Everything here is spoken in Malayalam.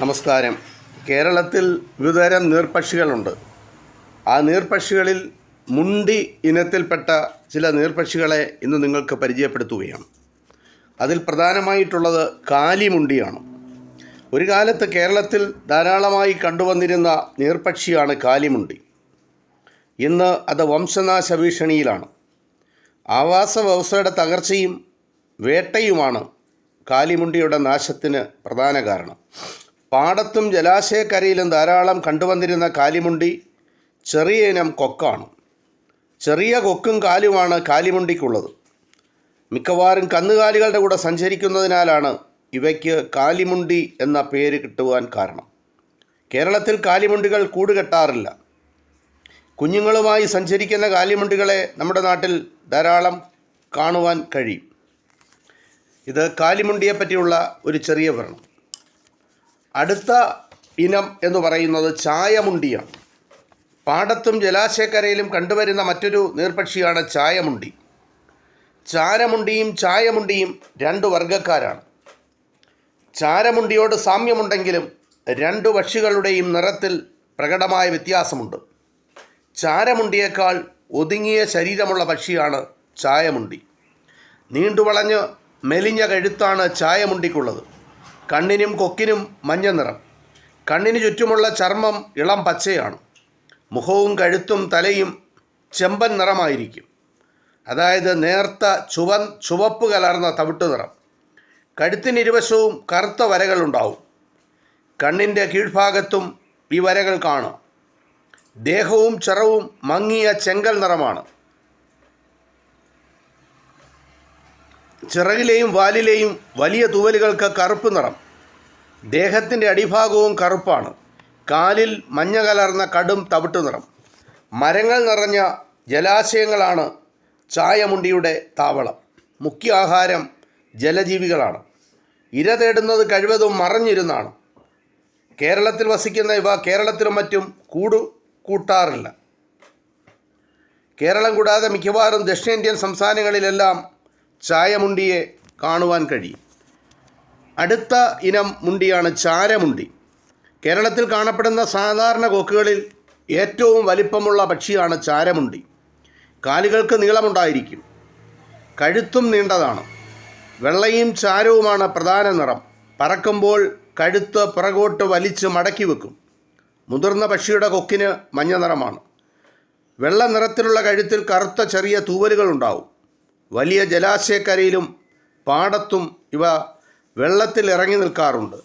നമസ്കാരം. കേരളത്തിൽ വിവിധതരം നീർപക്ഷികളുണ്ട് ആ നീർപക്ഷികളിൽ മുണ്ടി ഇനത്തിൽപ്പെട്ട ചില നീർപക്ഷികളെ ഇന്ന് നിങ്ങൾക്ക് പരിചയപ്പെടുത്തുകയാണ്. അതിൽ പ്രധാനമായിട്ടുള്ളത് കാലിമുണ്ടിയാണ്. ഒരു കാലത്ത് കേരളത്തിൽ ധാരാളമായി കണ്ടുവന്നിരുന്ന നീർപക്ഷിയാണ് കാലിമുണ്ടി. ഇന്ന് അത് വംശനാശ ഭീഷണിയിലാണ്. ആവാസ വ്യവസ്ഥയുടെ തകർച്ചയും വേട്ടയുമാണ് കാലിമുണ്ടിയുടെ നാശത്തിന് പ്രധാന കാരണം. പാടത്തും ജലാശയക്കരയിലും ധാരാളം കണ്ടുവന്നിരുന്ന കാലിമുണ്ടി ചെറിയ ഇനം കൊക്കാണ്. ചെറിയ കൊക്കും കാലുമാണ് കാലിമുണ്ടിക്കുള്ളത്. മിക്കവാറും കന്നുകാലികളുടെ കൂടെ സഞ്ചരിക്കുന്നതിനാലാണ് ഇവയ്ക്ക് കാലിമുണ്ടി എന്ന പേര് കിട്ടുവാൻ കാരണം. കേരളത്തിൽ കാലിമുണ്ടികൾ കൂടുകെട്ടാറില്ല കുഞ്ഞുങ്ങളുമായി സഞ്ചരിക്കുന്ന കാലിമുണ്ടികളെ നമ്മുടെ നാട്ടിൽ ധാരാളം കാണുവാൻ കഴിയും. ഇത് കാലിമുണ്ടിയെ പറ്റിയുള്ള ഒരു ചെറിയ വിവരണം. അടുത്ത ഇനം എന്ന് പറയുന്നത് ചായമുണ്ടിയാണ് പാടത്തും ജലാശയക്കരയിലും കണ്ടുവരുന്ന മറ്റൊരു നീർപക്ഷിയാണ് ചായമുണ്ടി. ചാരമുണ്ടിയും ചായമുണ്ടിയും രണ്ട് വർഗക്കാരാണ് ചാരമുണ്ടിയോട് സാമ്യമുണ്ടെങ്കിലും രണ്ട് പക്ഷികളുടെയും നിറത്തിൽ പ്രകടമായ വ്യത്യാസമുണ്ട്. ചാരമുണ്ടിയേക്കാൾ ഒതുങ്ങിയ ശരീരമുള്ള പക്ഷിയാണ് ചായമുണ്ടി. നീണ്ടുവളഞ്ഞ് മെലിഞ്ഞ കഴുത്താണ് ചായമുണ്ടിക്കുള്ളത്. കണ്ണിനും കൊക്കിനും മഞ്ഞ നിറം. കണ്ണിന് ചുറ്റുമുള്ള ചർമ്മം ഇളം പച്ചയാണ്. മുഖവും കഴുത്തും തലയും ചെമ്പൻ നിറമായിരിക്കും. അതായത് നേർത്ത ചുവൻ ചുവപ്പ് കലർന്ന തവിട്ട് നിറം. കഴുത്തിനിരുവശവും കറുത്ത വരകളുണ്ടാവും കണ്ണിന്റെ കീഴ്ഭാഗത്തും ഈ വരകൾ കാണാം. ദേഹവും ചിറവും മങ്ങിയ ചെങ്കൽ നിറമാണ്. ചിറകിലെയും വാലിലെയും വലിയ തൂവലുകൾക്ക് കറുപ്പ് നിറം. ദേഹത്തിന്റെ അടിഭാഗവും കറുപ്പാണ്. കാലിൽ മഞ്ഞ കലർന്ന കടും തവിട്ടു നിറം. മരങ്ങൾ നിറഞ്ഞ ജലാശയങ്ങളാണ് ചായമുണ്ടിയുടെ താവളം. മുഖ്യ ആഹാരം ജലജീവികളാണ്. ഇര തേടുന്നത് കഴിവതും മറഞ്ഞിരുന്നാണ്. കേരളത്തിൽ വസിക്കുന്ന ഇവ കേരളത്തിലും മറ്റും കൂടു കൂട്ടാറില്ല. കേരളം കൂടാതെ മിക്കവാറും ദക്ഷിണേന്ത്യൻ സംസ്ഥാനങ്ങളിലെല്ലാം ചായമുണ്ടിയെ കാണുവാൻ കഴിയും. അടുത്ത ഇനം മുണ്ടിയാണ് ചാരമുണ്ടി. കേരളത്തിൽ കാണപ്പെടുന്ന സാധാരണ കൊക്കുകളിൽ ഏറ്റവും വലിപ്പമുള്ള പക്ഷിയാണ് ചാരമുണ്ടി. കാലുകൾക്ക് നീളമുണ്ടായിരിക്കും. കഴുത്തും നീണ്ടതാണ്. വെള്ളയും ചാരവുമാണ് പ്രധാന നിറം. പറക്കുമ്പോൾ കഴുത്ത് പുറകോട്ട് വലിച്ച് മടക്കി വെക്കും. മുതിർന്ന പക്ഷിയുടെ കൊക്കിന് മഞ്ഞ നിറമാണ്. വെള്ള നിറത്തിലുള്ള കഴുത്തിൽ കറുത്ത ചെറിയ തൂവലുകൾ ഉണ്ടാവും. വലിയ ജലാശയക്കരയിലും പാടത്തും ഇവ വെള്ളത്തിൽ ഇറങ്ങി നിൽക്കാറുണ്ട്.